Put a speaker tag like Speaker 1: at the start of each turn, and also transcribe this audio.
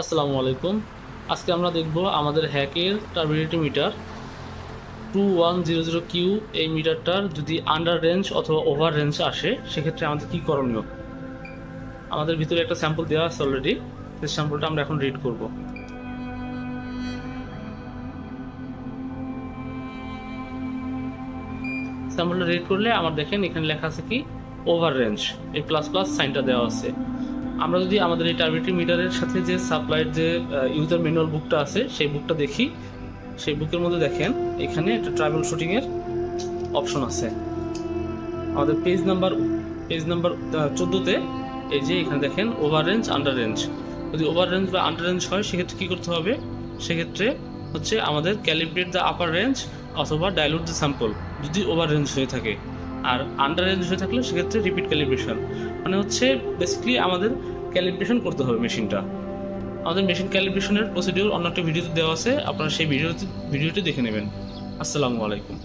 Speaker 1: আসসালামু আলাইকুম। আজকে আমরা দেখব আমাদের হ্যাকের turbidity meter two one zero zero Q এই মিটারটার যদি আন্ডার রেঞ্জ অথবা ওভার রেঞ্জ আসে, সেক্ষেত্রে আমাদের কী করণীয়? আমাদের ভিতরে একটা স্যাম্পল দেওয়া আছে অলরেডি সেই স্যাম্পলটা আমরা এখন রিড করব। স্যাম্পলটা রিড করলে আমার দেখেন এখানে লেখা আছে কি? ওভার রেঞ্জ এই প্লাস প্লাস সাইনটা দেওয়া আছে। আমরা যদি আমাদের এই টার্বিলিটি মিটারের সাথে যে সাপ্লাইয়ের যে ইউজার ম্যানুয়াল বুকটা আছে, সেই বুকটা দেখি। সেই বুকের মধ্যে দেখেন, এখানে একটা ট্রাভেল শুটিংয়ের অপশন আছে। আমাদের পেজ নাম্বার পেজ নাম্বার চোদ্দোতে এই যে এখানে দেখেন ওভার রেঞ্জ আন্ডার রেঞ্জ যদি ওভার রেঞ্জ বা আন্ডার রেঞ্জ হয়, সেক্ষেত্রে কী করতে হবে? সেক্ষেত্রে হচ্ছে আমাদের ক্যালিব্রেট দ্য আপার রেঞ্জ অথবা ডাইলুট দ্য স্যাম্পল যদি ওভার রেঞ্জ হয়ে থাকে। আর আন্ডার হয়ে থাকলে সেক্ষেত্রে রিপিট ক্যালিব্রেশন মানে হচ্ছে বেসিক্যালি আমাদের ক্যালিব্রেশন করতে হবে মেশিনটা আমাদের মেশিন ক্যালিব্রেশনের প্রসিডিউর অন্য একটা ভিডিওতে দেওয়া আছে, আপনারা সেই ভিডিওতে ভিডিওটি দেখে নেবেন। আসসালামু আলাইকুম।